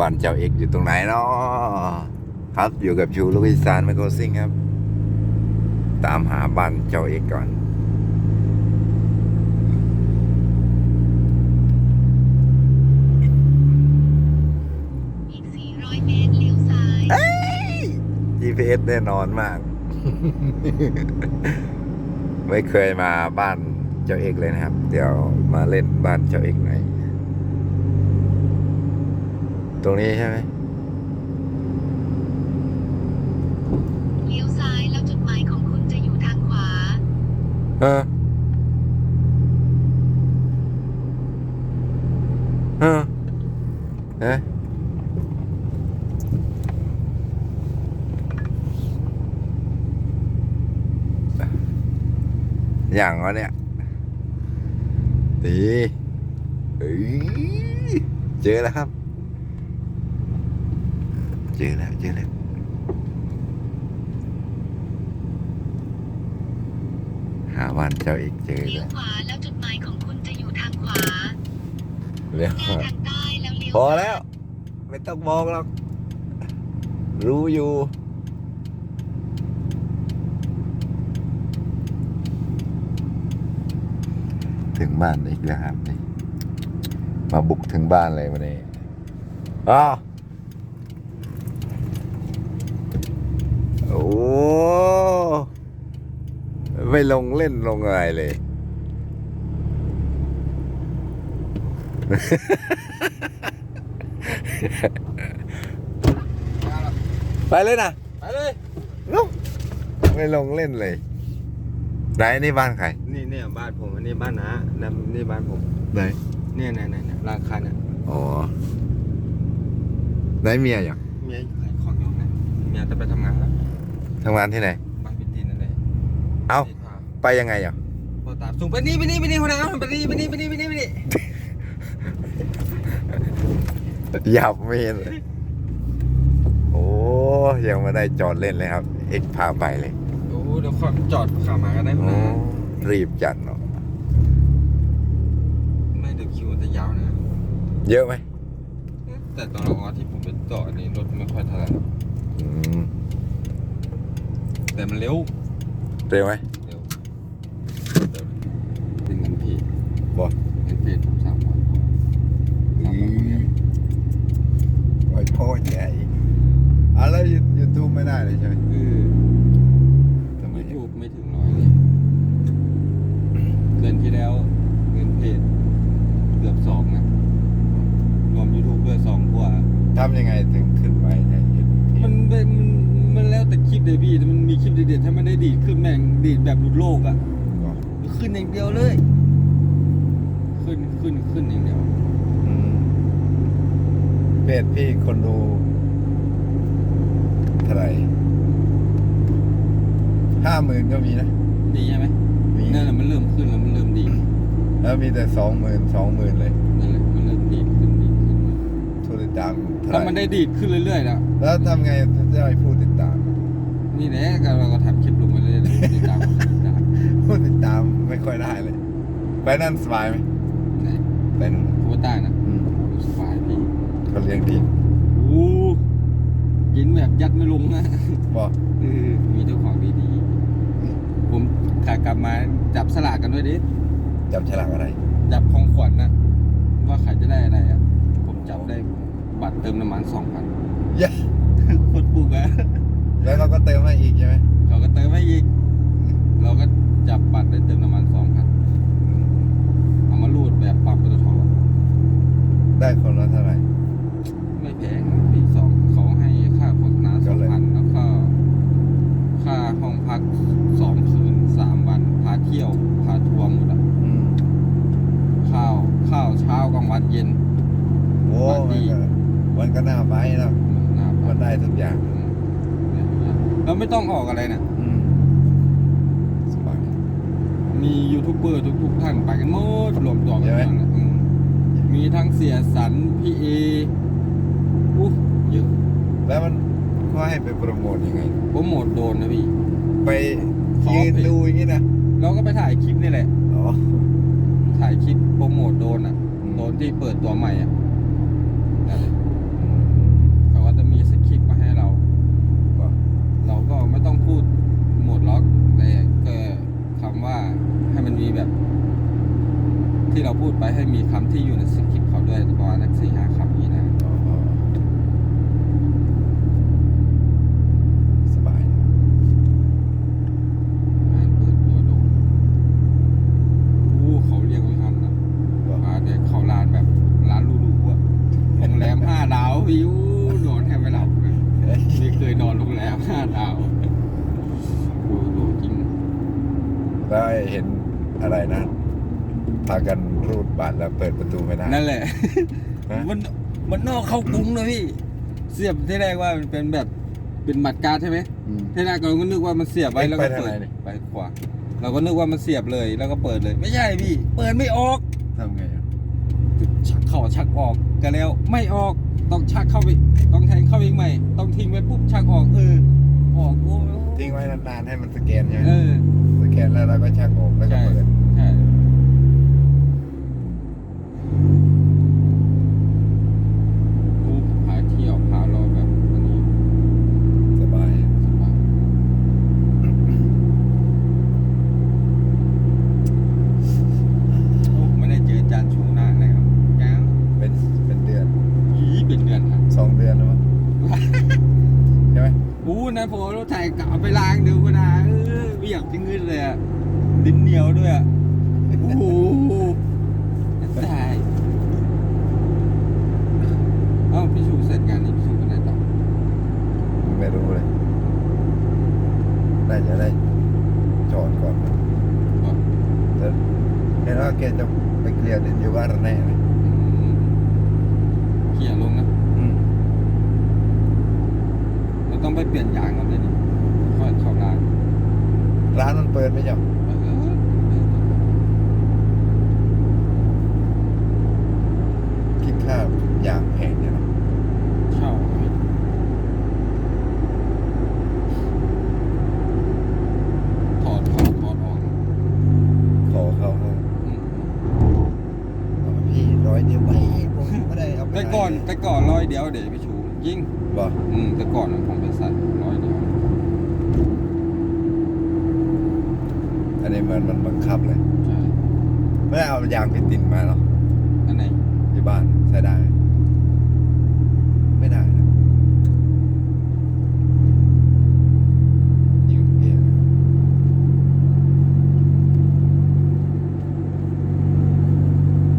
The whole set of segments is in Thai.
บ้านเจ้าเอกอยู่ตรงไหนเนาะครับอยู่กับชูลูกอีสานไมโครซิงครับ ตามหาบ้านเจ้าเอกก่อน อีก 400 เมตรเลี้ยวซ้าย GPS แน่นอนมาก ไม่เคยมาบ้านเจ้าเอกเลยนะครับ เดี๋ยวมาเล่นบ้านเจ้าเอกหน่อย ตรงนี้ใช่ไหมเลี้ยวซ้ายแล้วจุดหมายของคุณจะอยู่ทางขวา เออเออเอ๊ะอย่างวะเนี่ยดีเอ้ยเจอแล้วครับ เจอแล้วเจอแล้วหาวันเจ้าอีกเจอเลี้แล้ยววขวาแล้วจุดหมายของคุณจะอยู่ทางขวาเรียกหน้าว่าทางใต้แล้วเลี้ยวพอแล้ว ไม่ต้องบอกหรอก รู้อยู่ ถึงบ้านอีกแล้วครับนี่มาบุกถึงบ้านเลยวันนี้อ้าวโอ้ ไม่ลงเล่นลงอะไรเลย ไปเลยนะไปเลยลุกไม่ลงเล่นเลยไหนนี่บ้านใคร นี่เนี่ยบ้านผมอันนี้บ้านน้านะนี่บ้านผมไหนเนี่ยเนี่ยเนี่ยเนี่ยร้านค้าเนี่ยอ๋อไหนเมียอย่างเมียขายของอยู่นะเมียจะไปทำงานแล้ว ทำงานที่ไหน บ้านปิดดินนั่นแหละเอ้าที่ทไปยังไงอะำพอตามส่งไปนี่ไปนี่ไปนี่คนนั้นไปนี่ไปนี่ไปนี่ไปนี่ไปนี่หยับเมนเลยโอ้ยังไม่ได้จอดเล่นเลยครับ เอกพาไปเลยโอ้เดี๋ยวความจอดขามาก็ได้คนโอ้นั้นรีบจัดเนาะไม่เดี๋ยวคิวจะยาวนะ เยอะไหมแต่ตอนเราออกที่ผมไปจอดนี่รถไม่ค่อยเท่าไหร่หรอกอืม แต่มันเร็วเร็วไหมเร็วเร็วเป็นเงินเพจบอกเงินเพจผมสามร้อยกว่าสามร้อยกว่าเหรียญไอ้พ่อใหญ่อะแล้วยูทูบไม่ได้เลยใช่ไหม คือ ทำไม ยูทูบไม่ถึงร้อยเลยเดือนที่แล้วเงินเพจเกือบสองนะ รวมยูทูบด้วยสองกว่า ทำยังไงถึงขึ้นไปในยูทูบ มันเป็นมันมันแล้วแต่คลิปเลยพี่แต่มันมีคลิปเด็ดๆถ้ามันได้ดีดขึ้นแม่งดีด แบบหลุดโลกอะ่ะ ขึ้นอย่างเดียวเลย ขึ้นขึ้นขึ้นอย่างเดียวอืมเพจพี่คนดูเท่าไหร่ห้าหมื่นก็มีนะ ดีใช่ไหมมีนั่นแหละมันเริ่มขึ้นแล้วมันเริ่มดี แล้วมีแต่สองหมื่นสองหมื่นเลยนั่นแหละมันเริ่มดีดขึ้นดีดขึ้นผู้ติดตามเท่าไหแล้วร่มันได้ดีดขึ้นเรื่อยๆแล้วแล้วทำไงจะให้ผู้ติดตาม นี่แหละก็เราก็ทำคลิปลงไปเรื่อยๆติดตาม ค่อยได้เลย ไปนั่นสบายไหมไหนไปนู่นโคต้านะอืมสบายพี่เขาเลี้ยงดีโอ้กินแบบยัดไม่ลงนะบอกเออมีเจ้าของดีๆ ผมขากลับมาจับสลากกันด้วยดิ จับฉลากอะไร จับของขวัญนะว่าใครจะได้อะไรอะ ผมจับได้บัตรเติมน้ำมันสองพันเย้โคตรปุกอะแล้วเราก็เติมให้อีกใช่ไหมเขาก็เติมให้อีก เราก็ จับบัตรได้เติมน้ำมันสองพันเอามารูดแบบปรับปตทได้คนละเท่าไหร่ ไม่แพงปีสองเขาให้ค่าโฆษณาก็สองเลยพันแล้วก็ค่าห้องพักสองคืนสามวัน พาเที่ยว พาทัวร์หมดอะอืมข้าวข้าวเช้ากลางวันเย็นโอ้ปาร์ตี้มันก็มันก็น่าไปนะหน้ามันได้ทุกอย่างเราไม่ต้องออกอะไรนะ อืมสบาย มียูทูบเบอร์ทุกๆท่านไปกันหมดรวมตัวกันใช่ไหมนั่นแหละอืมมีทั้งเสียสันพี่เออู้เยอะแล้วมันเขาให้ไปโปรโมทยังไง โปรโมทโดนนะพี่ ไปขอยืนไปดูอย่างนี้นะเราก็ไปถ่ายคลิปนี่แหละ อ๋อ ถ่ายคลิปโปรโมทโดนอะ อืม โดนที่เปิดตัวใหม่อะนั่นแหละ มห้าดาววิวนอนแทบไม่หลับเลยไม่เคยนอนโรงแรมห้าดาวโอ้โหจริง แล้วเห็น อะไรนะพากันรูดบัตรแล้วเปิดประตูไม่ได้ นั่นแหละ ฮะ มันมันนอกเข้ากรุงเลยพี่ เสียบที่แรกว่ามันเป็นแบบเป็นบัตรการ์ดใช่ไหมอืม ที่แรกเราก็นึกว่ามันเสียบไว้เอ๊ะแล้วก็ไปทางเปิดไหนนี่ไปขวาเราก็นึกว่ามันเสียบเลยแล้วก็เปิดเลย ไม่ใช่พี่ เปิดไม่ออก ทำไงอะชักเข้าชักออกกันแล้ว ไม่ออกต้องชักเข้าไปต้องแทงเข้าอีกใหม่ ต้องทิ้งไว้ปุ๊บชักออกเออออกโอ้ทิ้งไว้นานๆให้มันสแกนใช่ไหมเออส แขนแล้วเราก็ชักอกแล้วก็เปิด ใช่กูพาเที่ยวพาเราแบบอันนี้ สบาย สบายโอ้ไม่ได้เจอจานชูนานเลยครับแก้ว เป็นเป็นเดือน ยี่เป็นเดือนครับ สองเดือนแล้วมั้งใช่ไหม อู้นะพอเราถ่ายกลับไปล้างดูก็ได้ เออไม่อยากจะเงินเลยอะดินเหนียวด้วยอะโอ้โหตายเอ้าพี่ชูเสร็จงานนี้พี่ชูไปไหนต่อไม่รู้เลยน่าจะได้จอดก่อนอ๋อแต่เห็นว่าแกจะไปเคลียร์ดินอยู่บ้านระแน่เลยอืมเขี่ยลงนะ อืมเราต้องไปเปลี่ยนยางก่อนเลยนี่ค่อยเข้าร้าน ร้านมันเปิดไหมจ๊ะเออคิดค่ายางแพงเนี่ยเนาะเช่าถอดถอดถอดออกขอเขาเขาอืมบอกว่าพี่ร้อยเดียวไปผมไม่ได้เอาไปแต่ก่อนแต่ก่อนร้อยเดียวเดี๋ยวพี่ชูยิ่งบอกอืมแต่ก่อนผมไปใส่ร้อยเดียว อั นนี้มันมันบังคับเลย ใช่ไม่ได้เอายางพิตินมาหรอกอันไหน ที่บ้านใช้ได้ไหมไม่ได้นะยิงเกียร์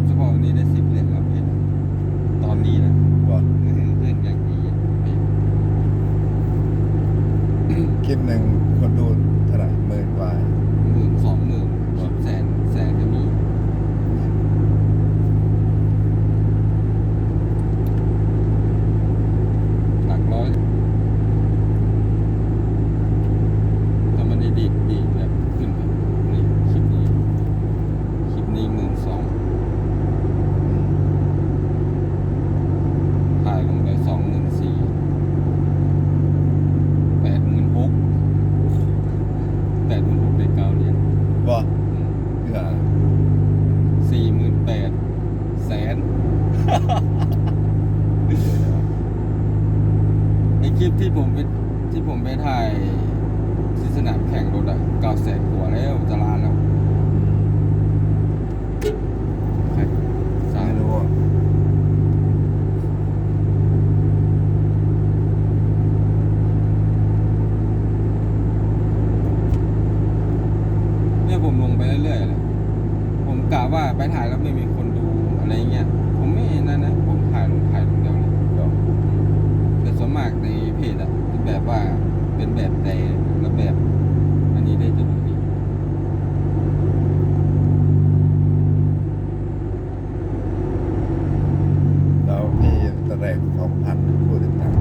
จะบอกวันนี้ได้สิบเหรียญแล้วพี่ตอนนี้นะ บอก เพื่อนเพื่อนอย่างดีอะพี่ คลิปหนึ่งคนดูเท่าไหร่หมื่นกว่า หมื่นสองหมื่นแสนแสนก็มีหลักร้อยถ้ามันได้ดีดดีดแบบขึ้นแบบนี่คลิปนี้คลิปนี้หมื่นสองถ่ายลงไปสองหมื่นสี่แปดหมื่นหกแปดหมื่นหกได้เก้าเหรียญ บอกเพื่อ สี่หมื่นแปดแสน ในคลิป ที่ผมไปที่ผมไปถ่ายที่สนามแข่งรถอะเก้าแสนกว่าแล้วจะล้านแล้วใครสามไม่รู้อะเนี่ยผมลงไปเรื่อยๆเลยผมกะว่าไปถ่ายแล้วไม่มีคนดูอะไรเงี้ย ผมไม่นั่นนะ ผมถ่ายลงถ่ายลงเดียวเลยบอกแต่ ส่วนมากในเพจอะเป็นแบบว่าเป็นแบบแต่แล้วแบบ อันนี้ได้จะดูดีแล้วพี่ตอนแรกสองพันพูดถึงตังค์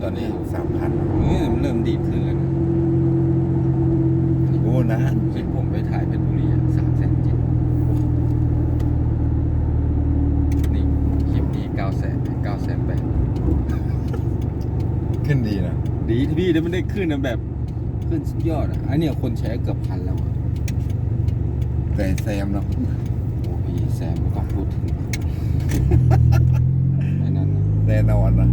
ตอนนี้สามพันเออมันเริ่มดีขึ้นแล้วนะโอ้นะคลิปผมไปถ่ายเพชรบุรีสามแสนเจ็ดนี่คลิปนี้เก้าแสนเก้าแสนแปด ขึ้นดีนะ ดีที่พี่แล้วมันได้ขึ้นนะแบบขึ้นสุดยอดอะอันเนี้ยคนแชร์เกือบพันแล้วอะแต่แซมเนาะโอ้พี่แซมไม่ต้องพูดถึง ไอ้นั่นนะแน่นอนนะ